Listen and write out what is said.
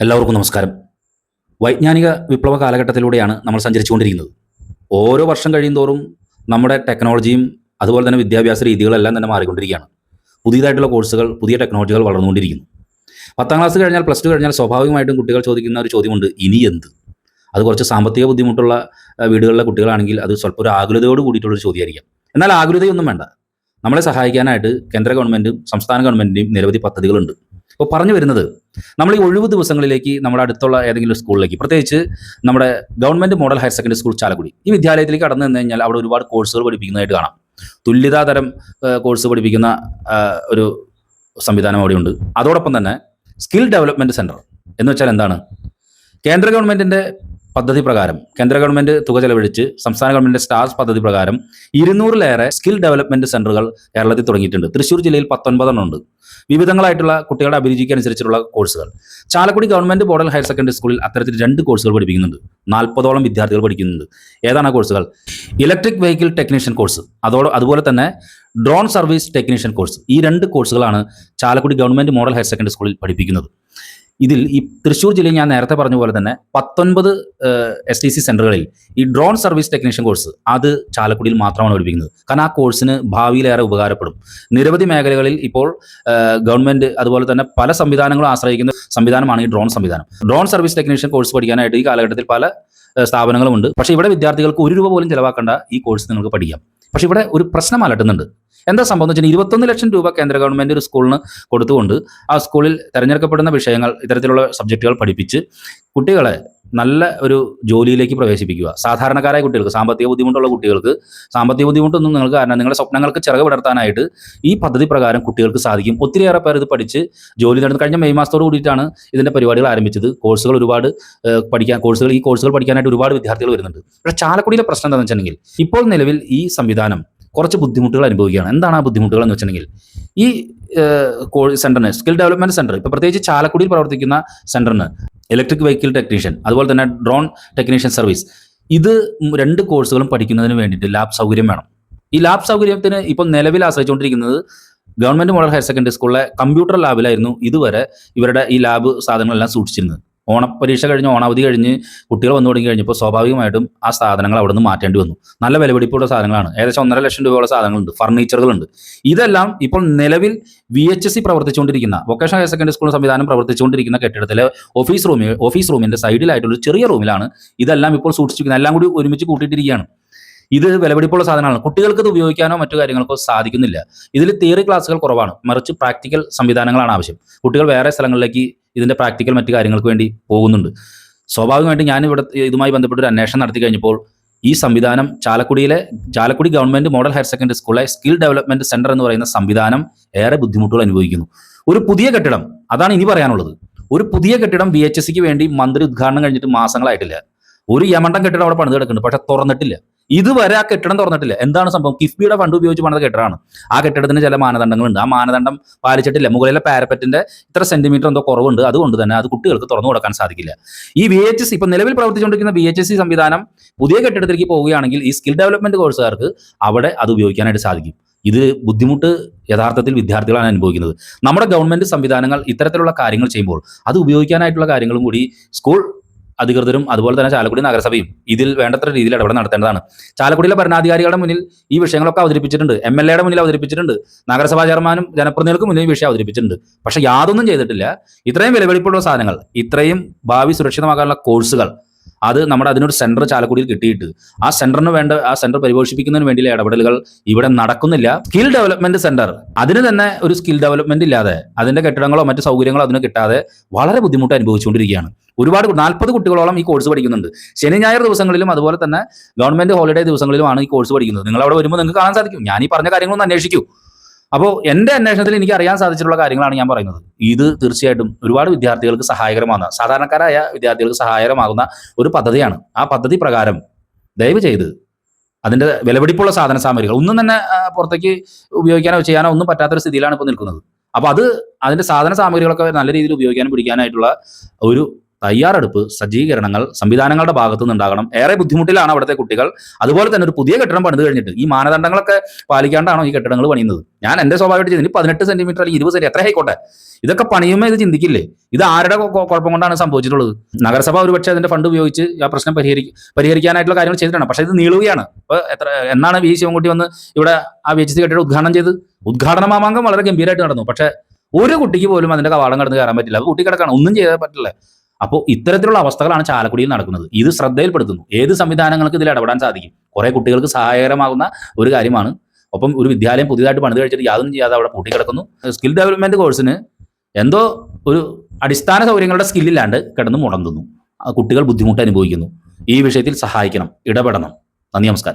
എല്ലാവർക്കും നമസ്കാരം. വൈജ്ഞാനിക വിപ്ലവ കാലഘട്ടത്തിലൂടെയാണ് നമ്മൾ സഞ്ചരിച്ചുകൊണ്ടിരിക്കുന്നത്. ഓരോ വർഷം കഴിയുന്തോറും നമ്മുടെ ടെക്നോളജിയും അതുപോലെ തന്നെ വിദ്യാഭ്യാസ രീതികളെല്ലാം തന്നെ മാറിക്കൊണ്ടിരിക്കുകയാണ്. പുതിയതായിട്ടുള്ള കോഴ്സുകൾ പുതിയ ടെക്നോളജികൾ വളർന്നുകൊണ്ടിരിക്കുന്നു. പത്താം ക്ലാസ് കഴിഞ്ഞാൽ പ്ലസ് ടു കഴിഞ്ഞാൽ സ്വാഭാവികമായിട്ടും കുട്ടികൾ ചോദിക്കുന്ന ഒരു ചോദ്യമുണ്ട് ഇനി എന്ത്? അത് കുറച്ച് സാമ്പത്തിക ബുദ്ധിമുട്ടുള്ള വീടുകളിലെ കുട്ടികളാണെങ്കിൽ അത് സ്വല്പം ഒരു ആകുലതയോട് കൂടിയിട്ടുള്ളൊരു ചോദ്യമായിരിക്കാം. എന്നാൽ ആകുലതയൊന്നും വേണ്ട. നമ്മളെ സഹായിക്കാനായിട്ട് കേന്ദ്ര ഗവൺമെന്റും സംസ്ഥാന ഗവൺമെന്റിന്റെയും നിരവധി പദ്ധതികളുണ്ട്. അപ്പോൾ പറഞ്ഞു വരുന്നത് നമ്മൾ ഈ ഒഴിവ് ദിവസങ്ങളിലേക്ക് നമ്മുടെ അടുത്തുള്ള ഏതെങ്കിലും സ്കൂളിലേക്ക് പ്രത്യേകിച്ച് നമ്മുടെ government model higher secondary school Chalakudy ഈ വിദ്യാലയത്തിലേക്ക് കടന്നു നിന്ന് കഴിഞ്ഞാൽ അവിടെ ഒരുപാട് കോഴ്സുകൾ പഠിപ്പിക്കുന്നതായിട്ട് കാണാം. തുല്യതാതരം കോഴ്സ് പഠിപ്പിക്കുന്ന ഒരു സംവിധാനം അവിടെയുണ്ട്. അതോടൊപ്പം തന്നെ സ്കിൽ ഡെവലപ്മെന്റ് സെന്റർ എന്ന് വെച്ചാൽ എന്താണ്? കേന്ദ്ര ഗവൺമെന്റിന്റെ പദ്ധതി പ്രകാരം കേന്ദ്ര ഗവൺമെന്റ് തുക ചെലവഴിച്ച് സംസ്ഥാന ഗവൺമെന്റ് സ്റ്റാർസ് പദ്ധതി പ്രകാരം ഇരുന്നൂറിലേറെ സ്കിൽ ഡെവലപ്മെന്റ് സെന്ററുകൾ കേരളത്തിൽ തുടങ്ങിയിട്ടുണ്ട്. തൃശ്ശൂർ ജില്ലയിൽ പത്തൊൻപതെണ്ണം ഉണ്ട്. വിവിധങ്ങളായിട്ടുള്ള കുട്ടികളുടെ അഭിരുചിക്ക് അനുസരിച്ചുള്ള കോഴ്സുകൾ. Chalakudy government model higher secondary സ്കൂളിൽ അത്തരത്തിൽ രണ്ട് കോഴ്സുകൾ പഠിപ്പിക്കുന്നുണ്ട്. നാൽപ്പതോളം വിദ്യാർത്ഥികൾ പഠിക്കുന്നുണ്ട്. ഏതാണ് ആ കോഴ്സുകൾ? Electric vehicle technician course. അതോട് അതുപോലെ തന്നെ ഡ്രോൺ സർവീസ് ടെക്നീഷ്യൻ കോഴ്സ്. ഈ രണ്ട് കോഴ്സുകളാണ് Chalakudy government model higher secondary സ്കൂളിൽ പഠിപ്പിക്കുന്നത്. ഇതിൽ ഈ തൃശ്ശൂർ ജില്ലയിൽ ഞാൻ നേരത്തെ പറഞ്ഞ പോലെ തന്നെ പത്തൊൻപത് എസ് ടി സി സെന്ററുകളിൽ ഈ ഡ്രോൺ സർവീസ് ടെക്നീഷ്യൻ കോഴ്സ് അത് ചാലക്കുടിയിൽ മാത്രമാണ് പഠിപ്പിക്കുന്നത്. കാരണം ആ കോഴ്സിന് ഭാവിയിലേറെ ഉപകാരപ്പെടും. നിരവധി മേഖലകളിൽ ഇപ്പോൾ ഗവൺമെന്റ് അതുപോലെ തന്നെ പല സംവിധാനങ്ങളും ആശ്രയിക്കുന്ന സംവിധാനമാണ് ഈ ഡ്രോൺ സംവിധാനം. ഡ്രോൺ സർവീസ് ടെക്നീഷ്യൻ കോഴ്സ് പഠിക്കാനായിട്ട് ഈ കാലഘട്ടത്തിൽ പല സ്ഥാപനങ്ങളും സ്ഥാപനങ്ങളുമുണ്ട്. പക്ഷേ ഇവിടെ വിദ്യാർത്ഥികൾക്ക് ഒരു രൂപ പോലും ചിലവാക്കേണ്ട ഈ കോഴ്സ് നിങ്ങൾക്ക് പഠിക്കാം. പക്ഷേ ഇവിടെ ഒരു പ്രശ്നം അലട്ടുന്നുണ്ട്. എന്താ സംഭവം എന്ന് വെച്ചാൽ ഇരുപത്തൊന്ന് ലക്ഷം രൂപ കേന്ദ്ര ഗവൺമെന്റ് ഒരു സ്കൂളിന് കൊടുത്തുകൊണ്ട് ആ സ്കൂളിൽ തിരഞ്ഞെടുക്കപ്പെടുന്ന വിഷയങ്ങൾ ഇത്തരത്തിലുള്ള സബ്ജക്റ്റുകൾ പഠിപ്പിച്ച് കുട്ടികളെ നല്ല ഒരു ജോലിയിലേക്ക് പ്രവേശിപ്പിക്കുക. സാധാരണക്കാരായ കുട്ടികൾക്ക് സാമ്പത്തിക ബുദ്ധിമുട്ടുള്ള കുട്ടികൾക്ക് സാമ്പത്തിക ബുദ്ധിമുട്ടൊന്നും നിങ്ങൾക്ക് കാരണം നിങ്ങളുടെ സ്വപ്നങ്ങൾക്ക് ചിറക് വിടർത്താനായിട്ട് ഈ പദ്ധതി പ്രകാരം കുട്ടികൾക്ക് സാധിക്കും. ഒത്തിരിയേറെ പേർ ഇത് പഠിച്ച് ജോലി നടന്ന് കഴിഞ്ഞ മെയ് മാസത്തോട് കൂടിയിട്ടാണ് ഇതിന്റെ പരിപാടികൾ ആരംഭിച്ചത്. കോഴ്സുകൾ ഒരുപാട് പഠിക്കാൻ കോഴ്സുകൾ ഈ കോഴ്സുകൾ പഠിക്കാനായിട്ട് ഒരുപാട് വിദ്യാർത്ഥികൾ വരുന്നുണ്ട്. പക്ഷേ ചാലക്കുടിയിലെ പ്രശ്നം എന്താണെന്ന് വെച്ചിട്ടുണ്ടെങ്കിൽ ഇപ്പോൾ നിലവിൽ ഈ സംവിധാനം കുറച്ച് ബുദ്ധിമുട്ടുകൾ അനുഭവിക്കുകയാണ്. എന്താണ് ആ ബുദ്ധിമുട്ടുകൾ എന്ന് വെച്ചിട്ടുണ്ടെങ്കിൽ ഈ കോഴ്സ് സെന്ററിന് സ്കിൽ ഡെവലപ്മെന്റ് സെന്റർ ഇപ്പോൾ പ്രത്യേകിച്ച് ചാലക്കുടിയിൽ പ്രവർത്തിക്കുന്ന സെന്ററിന് ഇലക്ട്രിക് വെഹിക്കിൾ ടെക്നീഷ്യൻ അതുപോലെ തന്നെ ഡ്രോൺ ടെക്നീഷ്യൻ സർവീസ് ഇത് രണ്ട് കോഴ്സുകളും പഠിക്കുന്നതിന് വേണ്ടിയിട്ട് ലാബ് സൗകര്യം വേണം. ഈ ലാബ് സൗകര്യത്തിന് ഇപ്പോൾ നിലവിൽ ആശ്രയിച്ചുകൊണ്ടിരിക്കുന്നത് ഗവൺമെന്റ് മോഡൽ ഹയർ സെക്കൻഡറി സ്കൂളിലെ കമ്പ്യൂട്ടർ ലാബിലായിരുന്നു ഇതുവരെ ഇവരുടെ ഈ ലാബ് സാധനങ്ങളെല്ലാം സൂക്ഷിച്ചിരുന്നത്. ഓണപരീക്ഷ കഴിഞ്ഞ് ഓണാവധി കഴിഞ്ഞ് കുട്ടികൾ വന്നു തുടങ്ങി കഴിഞ്ഞപ്പോൾ സ്വാഭാവികമായിട്ടും ആ സാധനങ്ങൾ അവിടെ നിന്ന് മാറ്റേണ്ടി വന്നു. നല്ല വിലപിടിപ്പുള്ള സാധനങ്ങളാണ്. ഏകദേശം ഒന്നര ലക്ഷം രൂപയുള്ള സാധനങ്ങളുണ്ട് ഫർണിച്ചറുകളുണ്ട്. ഇതെല്ലാം ഇപ്പോൾ നിലവിൽ വി എച്ച് എസ് സി പ്രവർത്തിച്ചുകൊണ്ടിരിക്കുന്ന വൊക്കേഷണൽ ഹയർ സെക്കൻഡറി സ്കൂൾ സംവിധാനം പ്രവർത്തിച്ചുകൊണ്ടിരിക്കുന്ന കെട്ടിടത്തിലെ ഓഫീസ് റൂമിൽ ഓഫീസ് റൂമിന്റെ സൈഡിലായിട്ടുള്ള ചെറിയ റൂമിലാണ് ഇതെല്ലാം ഇപ്പോൾ സൂക്ഷിച്ചിരിക്കുന്നത്. എല്ലാം കൂടി ഒരുമിച്ച് കൂട്ടിയിട്ടിരിക്കുകയാണ്. ഇത് വിലപിടിപ്പുള്ള സാധനങ്ങളാണ്. കുട്ടികൾക്ക് ഇത് ഉപയോഗിക്കാനോ മറ്റു കാര്യങ്ങൾക്കോ സാധിക്കുന്നില്ല. ഇതിൽ തിയറി ക്ലാസ്സുകൾ കുറവാണ്. മറിച്ച് പ്രാക്ടിക്കൽ സംവിധാനങ്ങളാണ് ആവശ്യം. കുട്ടികൾ വേറെ സ്ഥലങ്ങളിലേക്ക് ഇതിന്റെ പ്രാക്ടിക്കൽ മറ്റു കാര്യങ്ങൾക്ക് വേണ്ടി പോകുന്നുണ്ട്. സ്വാഭാവികമായിട്ടും ഞാൻ ഇവിടെ ഇതുമായി ബന്ധപ്പെട്ട് ഒരു അന്വേഷണം നടത്തി കഴിഞ്ഞപ്പോൾ ഈ സംവിധാനം ചാലക്കുടിയിലെ Chalakudy government model higher secondary സ്കൂളിലെ സ്കിൽ ഡെവലപ്മെന്റ് സെന്റർ എന്ന് പറയുന്ന സംവിധാനം ഏറെ ബുദ്ധിമുട്ടുകൾ അനുഭവിക്കുന്നു. ഒരു പുതിയ കെട്ടിടം അതാണ് ഇനി പറയാനുള്ളത്. ഒരു പുതിയ കെട്ടിടം ബി എച്ച് എസ് സിക്ക് വേണ്ടി മന്ത്രി ഉദ്ഘാടനം കഴിഞ്ഞിട്ട് മാസങ്ങളായിട്ടില്ല. ഒരു യമണ്ടം കെട്ടിടം അവിടെ പണിത് കിടക്കുന്നുണ്ട് പക്ഷെ തുറന്നിട്ടില്ല. ഇതുവരെ ആ കെട്ടിടം തുറന്നിട്ടില്ല. എന്താണ് സംഭവം? കിഫ്ബിയുടെ ഫണ്ട് ഉപയോഗിച്ച് പണിത കെട്ടിടമാണ്. ആ കെട്ടിടത്തിന് ചില മാനദണ്ഡങ്ങളുണ്ട്. ആ മാനദണ്ഡം പാലിച്ചിട്ടില്ല. മുകളിലെ പാരപ്പറ്റിന്റെ ഇത്ര സെന്റിമീറ്റർ എന്തോ കുറവുണ്ട്. അതുകൊണ്ട് തന്നെ അത് കുട്ടികൾക്ക് തുറന്നു കൊടുക്കാൻ സാധിക്കില്ല. ഈ വി എച്ച് എസ് ഇപ്പൊ നിലവിൽ പ്രവർത്തിച്ചുകൊണ്ടിരിക്കുന്ന വി എച്ച് എസ് സി സംവിധാനം പുതിയ കെട്ടിടത്തിലേക്ക് പോവുകയാണെങ്കിൽ ഈ സ്കിൽ ഡെവലപ്മെന്റ് കോഴ്സുകാർക്ക് അവിടെ അത് ഉപയോഗിക്കാനായിട്ട് സാധിക്കും. ഇത് ബുദ്ധിമുട്ട് യഥാർത്ഥത്തിൽ വിദ്യാർത്ഥികളാണ് അനുഭവിക്കുന്നത്. നമ്മുടെ ഗവൺമെന്റ് സംവിധാനങ്ങൾ ഇത്തരത്തിലുള്ള കാര്യങ്ങൾ ചെയ്യുമ്പോൾ അത് ഉപയോഗിക്കാനായിട്ടുള്ള കാര്യങ്ങളും കൂടി സ്കൂൾ അധികൃതരും അതുപോലെ തന്നെ ചാലക്കുടി നഗരസഭയും ഇതിൽ വേണ്ടത്ര രീതിയിൽ ഇടപെടൽ നടത്തേണ്ടതാണ്. ചാലക്കുടിയിലെ ഭരണാധികാരികളുടെ മുന്നിൽ ഈ വിഷയങ്ങളൊക്കെ അവതരിപ്പിച്ചിട്ടുണ്ട്. എം എൽ എയുടെ മുന്നിൽ അവതരിപ്പിച്ചിട്ടുണ്ട്. നഗരസഭാ ചെയർമാനും ജനപ്രതിനിധികൾക്ക് മുന്നിൽ ഈ വിഷയം അവതരിപ്പിച്ചിട്ടുണ്ട്. പക്ഷെ യാതൊന്നും ചെയ്തിട്ടില്ല. ഇത്രയും വിലപിടിപ്പുള്ള സാധനങ്ങൾ ഇത്രയും ഭാവി സുരക്ഷിതമാക്കാനുള്ള കോഴ്സുകൾ അത് നമ്മുടെ അതിനൊരു സെന്റർ ചാലക്കുടിയിൽ കിട്ടിയിട്ട്. ആ സെന്ററിന് വേണ്ട ആ സെന്റർ പരിപോഷിപ്പിക്കുന്നതിന് വേണ്ടിയുള്ള ഇടപെടലുകൾ ഇവിടെ നടക്കുന്നില്ല. സ്കിൽ ഡെവലപ്മെന്റ് സെന്റർ അതിന് തന്നെ ഒരു സ്കിൽ ഡെവലപ്മെന്റ് ഇല്ലാതെ അതിന്റെ കെട്ടിടങ്ങളോ മറ്റു സൗകര്യങ്ങളോ അതിന് കിട്ടാതെ വളരെ ബുദ്ധിമുട്ട് അനുഭവിച്ചുകൊണ്ടിരിക്കുകയാണ്. ഒരുപാട് നാൽപ്പത് കുട്ടികളോളം ഈ കോഴ്സ് പഠിക്കുന്നുണ്ട്. ശനി ഞായർ ദിവസങ്ങളിലും അതുപോലെ തന്നെ ഗവൺമെന്റ് ഹോളിഡേ ദിവസങ്ങളിലുമാണ് ഈ കോഴ്സ് പഠിക്കുന്നത്. നിങ്ങൾ അവിടെ വരുമ്പോൾ നിങ്ങൾക്ക് കാണാൻ സാധിക്കും. ഞാൻ ഈ പറഞ്ഞ കാര്യങ്ങളൊന്നും അന്വേഷിക്കൂ. അപ്പോൾ എന്റെ അന്വേഷണത്തിൽ എനിക്ക് അറിയാൻ സാധിച്ചിട്ടുള്ള കാര്യങ്ങളാണ് ഞാൻ പറയുന്നത്. ഇത് തീർച്ചയായിട്ടും ഒരുപാട് വിദ്യാർത്ഥികൾക്ക് സഹായകരമാകുന്ന സാധാരണക്കാരായ വിദ്യാർത്ഥികൾക്ക് സഹായകരമാകുന്ന ഒരു പദ്ധതിയാണ്. ആ പദ്ധതി പ്രകാരം ദയവ് ചെയ്ത് അതിന്റെ വിലപിടിപ്പുള്ള സാധന സാമഗ്രികൾ ഒന്നും തന്നെ പുറത്തേക്ക് ഉപയോഗിക്കാനോ ചെയ്യാനോ ഒന്നും പറ്റാത്തൊരു സ്ഥിതിയിലാണ് ഇപ്പോൾ നിൽക്കുന്നത്. അപ്പോൾ അത് അതിന്റെ സാധന സാമഗ്രികളൊക്കെ നല്ല രീതിയിൽ ഉപയോഗിക്കാനും പിടിക്കാനായിട്ടുള്ള ഒരു തയ്യാറെടുപ്പ് സജ്ജീകരണങ്ങൾ സംവിധാനങ്ങളുടെ ഭാഗത്തു നിന്നുണ്ടാകണം ഏറെ ബുദ്ധിമുട്ടിലാണ് അവിടുത്തെ കുട്ടികൾ. അതുപോലെ തന്നെ ഒരു പുതിയ കെട്ടിടം പണിത് കഴിഞ്ഞിട്ട് ഈ മാനദണ്ഡങ്ങളൊക്കെ പാലിക്കാണ്ടാണോ ഈ കെട്ടിടങ്ങൾ പണിയുന്നത്? ഞാൻ എന്റെ സ്വാഭാവികമായിട്ട് ഇനി പതിനെട്ട് സെന്റിമീറ്റർ അല്ലെങ്കിൽ ഇരുപത് സെന്റി എത്ര ആയിക്കോട്ടെ. ഇതൊക്കെ പണിയുമ്പോൾ ഇത് ചിന്തിക്കില്ലേ? ഇത് ആരുടെ കുഴപ്പം കൊണ്ടാണ് സംഭവിച്ചിട്ടുള്ളത്? നഗരസഭ ഒരുപക്ഷെ അതിന്റെ ഫണ്ട് ഉപയോഗിച്ച് ആ പ്രശ്നം പരിഹരിക്കും പരിഹരിക്കാനായിട്ടുള്ള കാര്യങ്ങൾ ചെയ്തിട്ടാണ് പക്ഷേ ഇത് നീളുകയാണ്. ഇപ്പൊ എത്ര എന്നാണ് വി ശിവൻകുട്ടി വന്ന് ഇവിടെ ആ വി എച്ച് സി കെട്ടിടം ഉദ്ഘാടനം ചെയ്ത്? ഉദ്ഘാടന മാമാങ്കം വളരെ ഗംഭീരമായിട്ട് നടന്നു. പക്ഷേ ഒരു കുട്ടിക്ക് പോലും അതിന്റെ കവാടം കടന്ന് കയറാൻ പറ്റില്ല. അത് കുട്ടി കിടക്കാണ്. ഒന്നും ചെയ്യാൻ പറ്റില്ല. അപ്പോൾ ഇത്തരത്തിലുള്ള അവസ്ഥകളാണ് ചാലക്കുടിയിൽ നടക്കുന്നത്. ഇത് ശ്രദ്ധയിൽപ്പെടുത്തുന്നു. ഏത് സംവിധാനങ്ങൾക്ക് ഇതിൽ ഇടപെടാൻ സാധിക്കും? കുറെ കുട്ടികൾക്ക് സഹായകരമാകുന്ന ഒരു കാര്യമാണ്. ഒപ്പം ഒരു വിദ്യാലയം പുതിയതായിട്ട് പണിത് കഴിച്ചിട്ട് യാതൊന്നും ചെയ്യാതെ അവിടെ പൂട്ടിക്കിടക്കുന്നു. സ്കിൽ ഡെവലപ്മെന്റ് കോഴ്സിന് എന്തോ ഒരു അടിസ്ഥാന സൗകര്യങ്ങളുടെ സ്കില്ലില്ലാണ്ട് കിടന്ന് മുടങ്ങുന്നു കുട്ടികൾ ബുദ്ധിമുട്ട് അനുഭവിക്കുന്നു. ഈ വിഷയത്തിൽ സഹായിക്കണം. ഇടപെടണം. നന്ദി നമസ്കാരം.